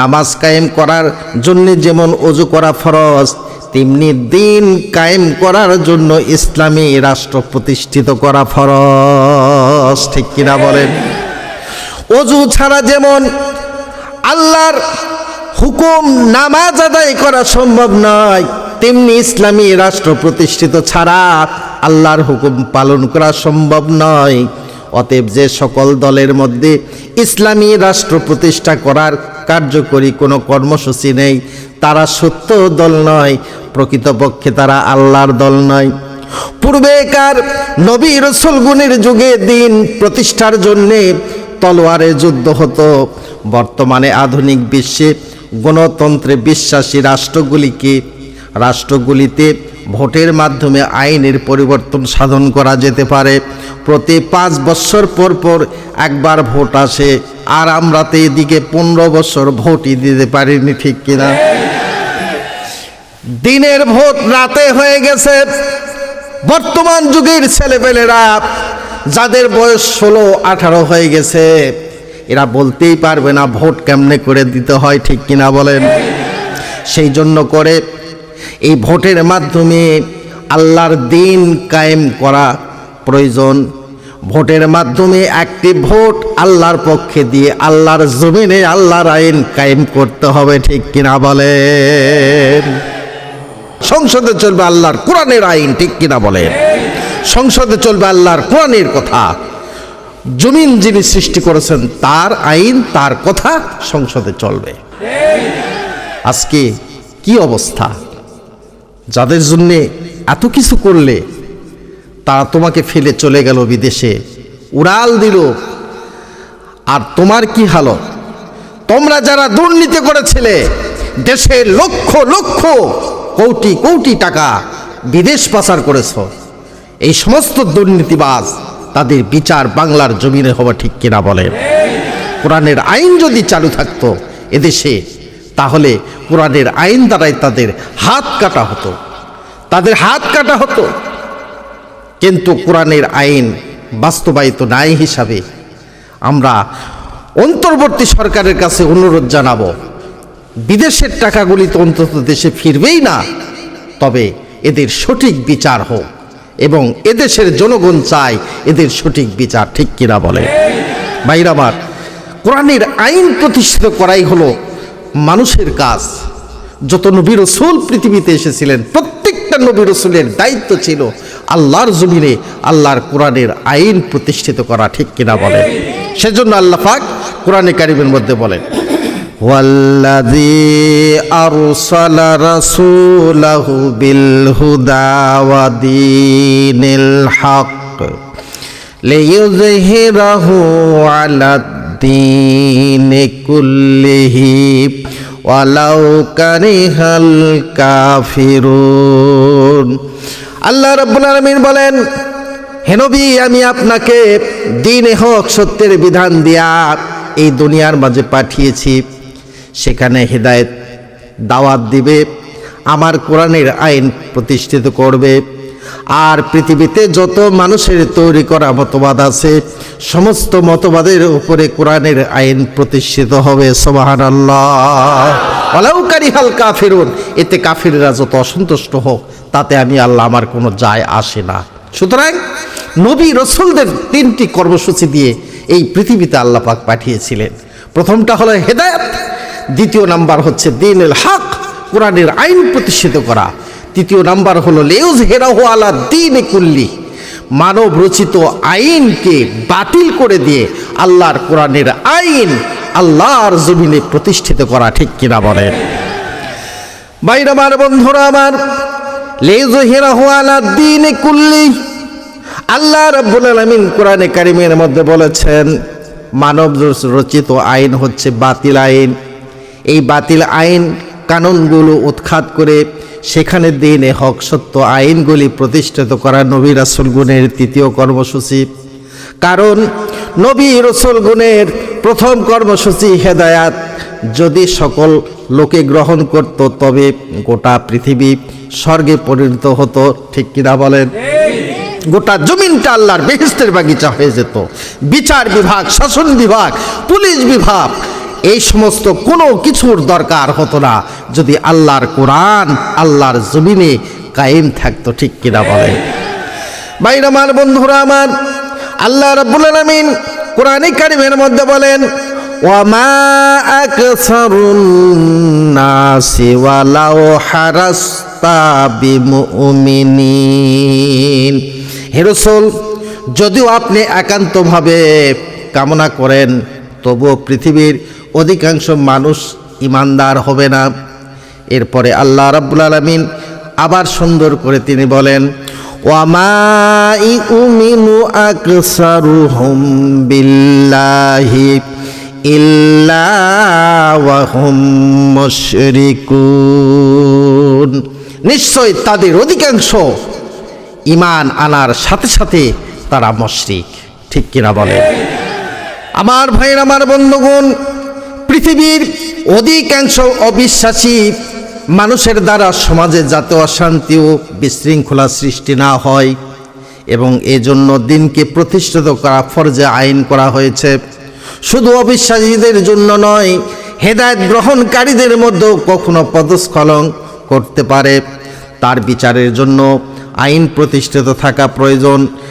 নামাজ কায়েম করার জন্য যেমন অজু করা ফরজ, তেমনি দিন কায়েম করার জন্য ইসলামী রাষ্ট্র প্রতিষ্ঠিত করা ফরজ। ঠিক কিনা বলেন? অজু ছাড়া যেমন আল্লাহর হুকুম নামাজ আদায় করা সম্ভব নয়, তেমনি ইসলামী রাষ্ট্র প্রতিষ্ঠিত ছাড়া আল্লাহর হুকুম পালন করা সম্ভব নয়। অতএব যে সকল দলের মধ্যে ইসলামী রাষ্ট্র প্রতিষ্ঠা করার কার্যকরী কোনো কর্মসূচি নেই, তারা সত্য দল নয়, প্রকৃতপক্ষে তারা আল্লাহর দল নয়। পূর্বেকার নবী রসুল গুণের যুগে দিন প্রতিষ্ঠার জন্যে তলোয়ারে যুদ্ধ হতো। বর্তমানে আধুনিক বিশ্বে গণতন্ত্রে বিশ্বাসী রাষ্ট্রগুলিকে, রাষ্ট্রগুলিতে ভোটের মাধ্যমে আইনের পরিবর্তন সাধন করা যেতে পারে। প্রতি পাঁচ বছর পর পর একবার ভোট আসে, আর আমরা তো এদিকে পনেরো বছর ভোটই দিতে পারিনি, ঠিক কিনা? দিনের ভোট রাতে হয়ে গেছে। বর্তমান যুগের ছেলেপেলেরা, যাদের বয়স ষোলো, আঠারো হয়ে গেছে, এরা বলতেই পারবে না ভোট কেমনে করে দিতে হয়, ঠিক কিনা বলেন? সেই জন্য করে এই ভোটের মাধ্যমে আল্লাহর দিন কায়েম করা প্রয়োজন। ভোটের মাধ্যমে একটি ভোট আল্লাহর পক্ষে দিয়ে আল্লাহর জমিনে আল্লাহর আইন কায়েম করতে হবে, ঠিক কিনা বলেন? সংসদে চলবে আল্লাহর কোরআনের আইন, ঠিক কিনা বলেন? সংসদে চলবে আল্লাহর কোরআনের কথা। জমিন যিনি সৃষ্টি করেছেন, তার আইন, তার কথা সংসদে চলবে। আজকে কি অবস্থা? যাদের জন্যে এত কিছু করলে তারা তোমাকে ফেলে চলে গেল বিদেশে। উড়াল দিল। আর তোমার কি হালত? তোমরা যারা দুর্নীতি করেছিলে, দেশে লক্ষ লক্ষ কোটি কোটি টাকা বিদেশ পাচার করেছ। এই সমস্ত দুর্নীতিবাজ তাদের বিচার বাংলার জমিনে হওয়া ঠিক কিনা বলে? কোরআনের আইন যদি চালু থাকতো, এদেশে তাহলে কোরআনের আইন দ্বারাই তাদের হাত কাটা হতো। তাদের হাত কাটা হতো। কিন্তু কোরআনের আইন বাস্তবায়িত নাই হিসাবে আমরা অন্তর্বর্তী সরকারের কাছে অনুরোধ জানাব, বিদেশের টাকাগুলি তো অন্তত দেশে ফিরবেই না, তবে এদের সঠিক বিচার হোক এবং এদেশের জনগণ চায় এদের সঠিক বিচার, ঠিক কিনা বলে বাইরামার কোরআনের আইন প্রতিষ্ঠিত করাই হলো মানুষের কাজ যত নবী রসুল পৃথিবীতে এসেছিলেন প্রত্যেকটা নবী রসুলের দায়িত্ব ছিল আল্লাহর জমিনে আল্লাহর কোরআনের আইন প্রতিষ্ঠিত করা ঠিক কিনা বলেন সেজন্য আল্লাহ পাক কোরআনে কারিমের মধ্যে বলেন والذي أرسل رسوله بالهدى ودين الحق ليظهره على الدين كله ولو كره الكافرون আল্লাহ রাব্বুল আলামিন বলেন হেনবি আমি আপনাকে দিনে হোক সত্যের বিধান দিয়া এই দুনিয়ার মাঝে পাঠিয়েছি সেখানে হেদায়েত দাওয়াত দিবে আমার কোরআনের আইন প্রতিষ্ঠিত করবে আর পৃথিবীতে যত মানুষের তৈরি করা মতবাদ আছে, সমস্ত মতবাদের উপরে কোরআনের আইন প্রতিষ্ঠিত হবে সোবাহান আল্লাহ কারিহাল কাফিরুন, এতে কাফিররা যত অসন্তুষ্ট হোক, তাতে আমি আল্লাহ আমার কোনো যায় আসে না। সুতরাং নবী রসুলদের তিনটি কর্মসূচি দিয়ে এই পৃথিবীতে আল্লাহ পাক পাঠিয়েছিলেন। প্রথমটা হলো হেদায়ত, দ্বিতীয় নাম্বার হচ্ছে দিনুল হক, কোরআনের আইন প্রতিষ্ঠিত করা তৃতীয় নাম্বার হলো লেউজ হেরাহ আলা দিন কুল্লি মানব রচিত আইনকে বাতিল করে দিয়ে আল্লাহর কোরআনের আইন আল্লাহর জমিনে প্রতিষ্ঠিত করা, ঠিক কিনা বলেন বাইর আমার বন্ধুরা, আমার লেউজ হেরাহ আলা দিন কুল্লি আল্লাহ রব্বুল আলমিন কোরআনে কারিমের মধ্যে বলেছেন মানব রচিত আইন হচ্ছে বাতিল আইন এই বাতিল আইন কানুনগুলো উৎখাত করে সেখানে দিনে হক সত্য আইনগুলি প্রতিষ্ঠিত করা নবী রাসুল গুণের তৃতীয় কর্মসূচি। কারণ নবী রসুল গুণের প্রথম কর্মসূচি হেদায়াত। যদি সকল লোকে গ্রহণ করত, তবে গোটা পৃথিবী স্বর্গে পরিণত হতো। ঠিক কিনা বলেন? গোটা জমিনটা আল্লাহর বেহেস্তের বাগিচা হয়ে যেত। বিচার বিভাগ, শাসন বিভাগ, পুলিশ বিভাগ এই সমস্ত কোনো কিছুর দরকার হতো না। যদি আল্লাহর কোরআন, আল্লাহর জমিনে কায়েম থাকতো, ঠিক কিনা বলে বাইর আমার বন্ধুরা আমার, আল্লাহ রাব্বুল আলামিন কোরআনে কারিমের মধ্যে বলেন, ওয়ামা হারাস্তা যদিও আপনি একান্তভাবে কামনা করেন, তবুও পৃথিবীর অধিকাংশ মানুষ ইমানদার হবে না। এরপরে আল্লাহ রাব্বুল আলামিন আবার সুন্দর করে তিনি বলেন ইল্লা নিশ্চয় তাদের অধিকাংশ ইমান আনার সাথে সাথে তারা মশরিক। ঠিক কিনা বলে আমার ভাইয়ের, আমার বন্ধুগণ পৃথিবীর অধিকাংশ অবিশ্বাসী মানুষের দ্বারা সমাজে যাতে অশান্তি ও বিশৃঙ্খলা সৃষ্টি না হয় এবং এজন্য দিনকে প্রতিষ্ঠিত করা, ফরজে আইন করা হয়েছে। শুধু অবিশ্বাসীদের জন্য নয়, হেদায়ত গ্রহণকারীদের মধ্যেও কখনো পদস্খলন করতে পারে। তার বিচারের জন্য আইন প্রতিষ্ঠিত থাকা প্রয়োজন।